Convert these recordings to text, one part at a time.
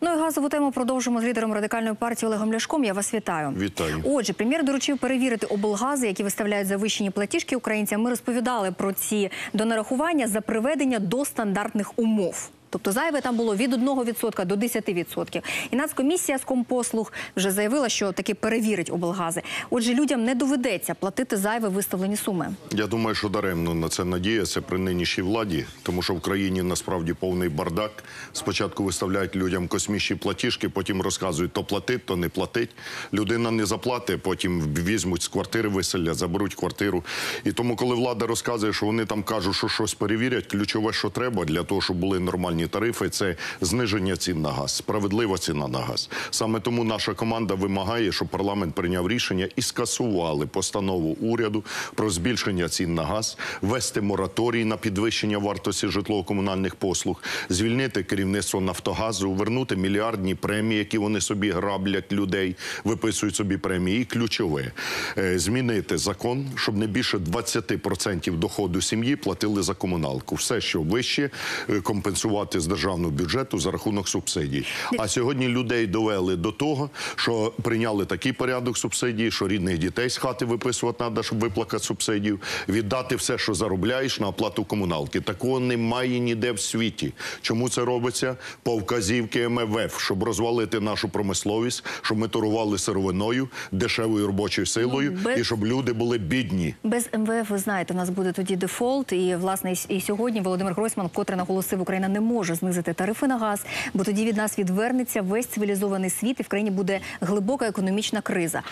Ну і газову тему продовжимо з лідером радикальної партії Олегом Ляшком. Я вас вітаю. Вітаю. Отже, прем'єр доручив перевірити облгази, які виставляють завищені платіжки українцям. Ми розповідали про ці донарахування за приведення до стандартних умов. Тобто зайве там було від 1% до 10%. І Нацкомісія з компослуг вже заявила, що таки перевірить облгази. Отже, людям не доведеться платити зайве виставлені суми. Я думаю, що даремно на це надіятися при нинішній владі, тому що в країні насправді повний бардак. Спочатку виставляють людям космічні платіжки, потім розказують, то платить, то не платить. Людина не заплатить, потім візьмуть з квартири, виселять, заберуть квартиру. І тому, коли влада розказує, що вони там кажуть, що щось перевірять, ключове, що треба для того, щоб були нормальні тарифи, це зниження цін на газ, справедлива ціна на газ. Саме тому наша команда вимагає, щоб парламент прийняв рішення і скасували постанову уряду про збільшення цін на газ, ввести мораторій на підвищення вартості житлово-комунальних послуг, звільнити керівництво Нафтогазу, вернути мільярдні премії, які вони собі граблять людей, виписують собі премії. І ключове е, змінити закон, щоб не більше 20% доходу сім'ї платили за комуналку. Все, що вище, е, компенсувати з державного бюджету за рахунок субсидій. А сьогодні людей довели до того, що прийняли такий порядок субсидій, що рідних дітей з хати виписувати треба, щоб виплакати субсидію, віддати все, що заробляєш, на оплату комуналки. Такого немає ніде в світі. Чому це робиться? По вказівки МВФ, щоб розвалити нашу промисловість, щоб ми торгували сировиною, дешевою робочою силою, Ну, без- і щоб люди були бідні. Без МВФ, ви знаєте, у нас буде тоді дефолт. І власне і- сьогодні Володимир Гройсман вкотре наголосив, Україна не може знизити тарифи на газ, бо тоді від нас відвернеться весь цивілізований світ, і в країні буде глибока економічна криза.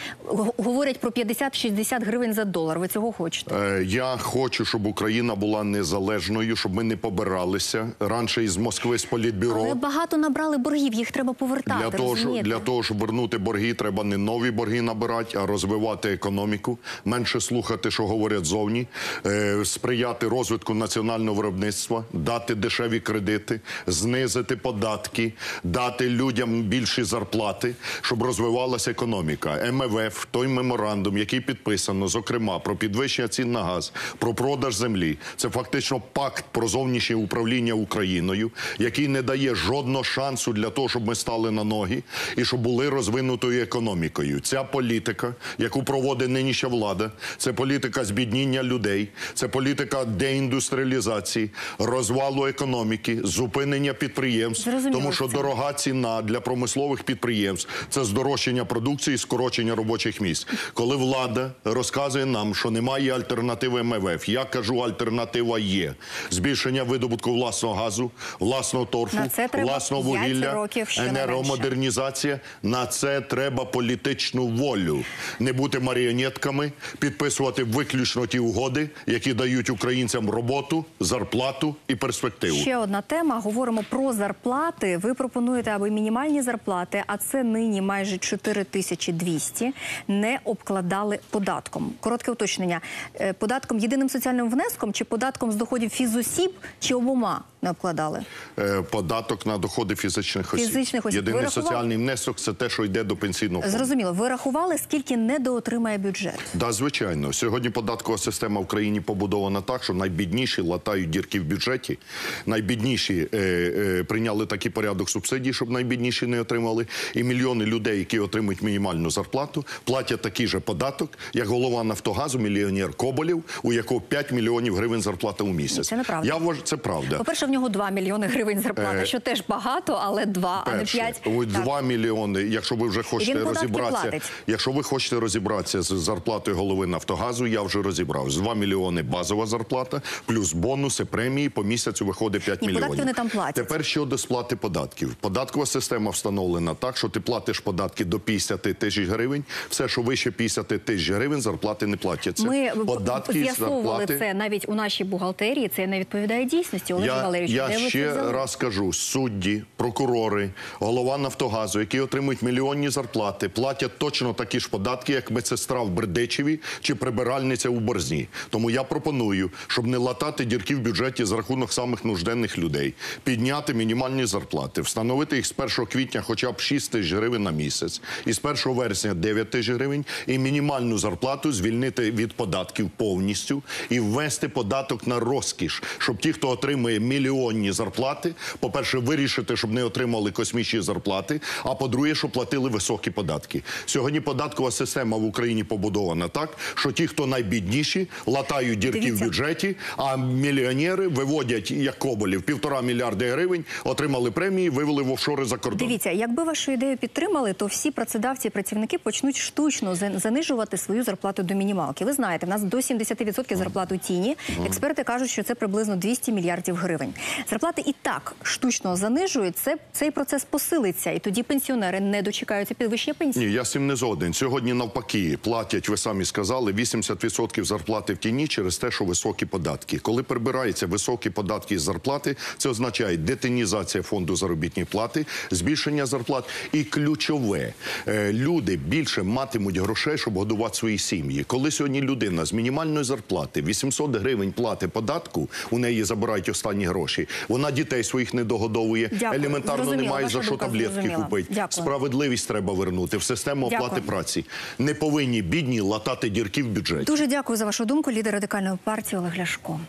Говорять про 50-60 гривень за долар. Ви цього хочете? Е, Я хочу, щоб Україна була незалежною, щоб ми не побиралися раніше із Москви з політбюро. Але багато набрали боргів, їх треба повертати. Для того, розумієте? для того, щоб вернути борги, треба не нові борги набирати, а розвивати економіку, менше слухати, що говорять зовні, е, сприяти розвитку національного виробництва, дати дешеві кредити, знизити податки, дати людям більші зарплати, щоб розвивалася економіка. МВФ, той меморандум, який підписано, зокрема, про підвищення цін на газ, про продаж землі, це фактично пакт про зовнішнє управління Україною, який не дає жодного шансу для того, щоб ми стали на ноги і щоб були розвинутою економікою. Ця політика, яку проводить нинішня влада, це політика збідніння людей, це політика деіндустріалізації, розвалу економіки, зупинення підприємств, Зрозуміло тому що це. дорога ціна для промислових підприємств це здорожчання продукції, скорочення робочих місць. Коли влада розказує нам, що немає альтернативи МВФ, я кажу, альтернатива є збільшення видобутку власного газу, власного торфу, власного вугілля, років енергомодернізація. На це треба політичну волю, не бути маріонетками, підписувати виключно ті угоди, які дають українцям роботу, зарплату і перспективу. Ще одна тема. Говоримо про зарплати. Ви пропонуєте, аби мінімальні зарплати, а це нині майже 4200, не обкладали податком. Коротке уточнення: Е, податком єдиним соціальним внеском чи податком з доходів фізосіб, чи обома не обкладали? Е, Податок на доходи фізичних осіб. Фізичних осіб. Єдиний рахували? соціальний внесок це те, що йде до пенсійного фонду. Зрозуміло, ви рахували, скільки недоотримає бюджет? Да, звичайно. Сьогодні податкова система в країні побудована так, що найбідніші латають дірки в бюджеті. Найбідніші е, е, прийняли такий порядок субсидій, щоб найбідніші не отримали. І мільйони людей, які отримують мінімальну зарплату, платять такий же податок, як голова Нафтогазу, мільйонер Коболєв, у якого 5 мільйонів гривень зарплата у місяць. це неправда. Я вважаю, це правда. По-перше, в нього 2 мільйони гривень зарплата, Е, що теж багато, але 2, а не Перше, 5. ось 2 мільйони. Якщо ви вже хочете розібратися, платить. якщо ви хочете розібратися з зарплатою голови Нафтогазу, я вже розібрався. 2 мільйони базова зарплата, плюс бонуси, премії по місяцю виходить 5 Ні, мільйонів. податки вони там платять. Тепер щодо сплати податків. Податкова система встановлена так, що ти платиш податки до 50 тисяч гривень. Все, що вище 50 тисяч гривень, зарплати не платяться. Ми з'ясовували це навіть у нашій бухгалтерії. Це не відповідає дійсності. Олег Я, Валерійович, я де ви ще взяли? раз кажу: судді, прокурори, голова Нафтогазу, які отримують мільйонні зарплати, платять точно такі ж податки, як медсестра в Бердичеві чи прибиральниця у Борзні. Тому я пропоную, щоб не латати дірки в бюджеті за рахунок самих нужденних людей, підняти мінімальні зарплати, встановити їх з 1 квітня хоча б 6 тисяч гривень на місяць, і з 1 вересня 9 тисяч гривень, і мінімальну зарплату звільнити від податків повністю і ввести податок на розкіш, щоб ті, хто отримує мільйон мільйонні зарплати. По-перше, вирішити, щоб не отримали космічні зарплати. А по-друге, щоб платили високі податки. Сьогодні податкова система в Україні побудована так, що ті, хто найбідніші, латають дірки Дивіться. в бюджеті, а мільйонери виводять як коболів півтора мільярди гривень, отримали премії, вивели в офшори за кордон. Дивіться, якби вашу ідею підтримали, то всі працедавці і працівники почнуть штучно за- занижувати свою зарплату до мінімалки. Ви знаєте, в нас до 70% зарплат у тіні. Експерти кажуть, що це приблизно 200 мільярдів гривень. Зарплати і так штучно занижують. Це цей процес посилиться, і тоді пенсіонери не дочекаються підвищення пенсії. Ні, я з цим не згоден. Сьогодні навпаки платять, ви самі сказали, 80% зарплати в тіні через те, що високі податки. Коли прибираються високі податки з зарплати, це означає детинізація фонду заробітної плати, збільшення зарплат. І ключове, е, люди більше матимуть грошей, щоб годувати свої сім'ї. Коли сьогодні людина з мінімальної зарплати 800 гривень платить податку, у неї забирають останні гроші. Вона дітей своїх не догодовує, Дякую. елементарно Зрозуміло. немає за що таблетки зрозуміла. купити. Дякую. Справедливість треба вернути в систему Дякую. оплати праці. Не повинні бідні латати дірки в бюджеті. Дуже дякую за вашу думку. Лідер радикальної партії Олег Ляшко.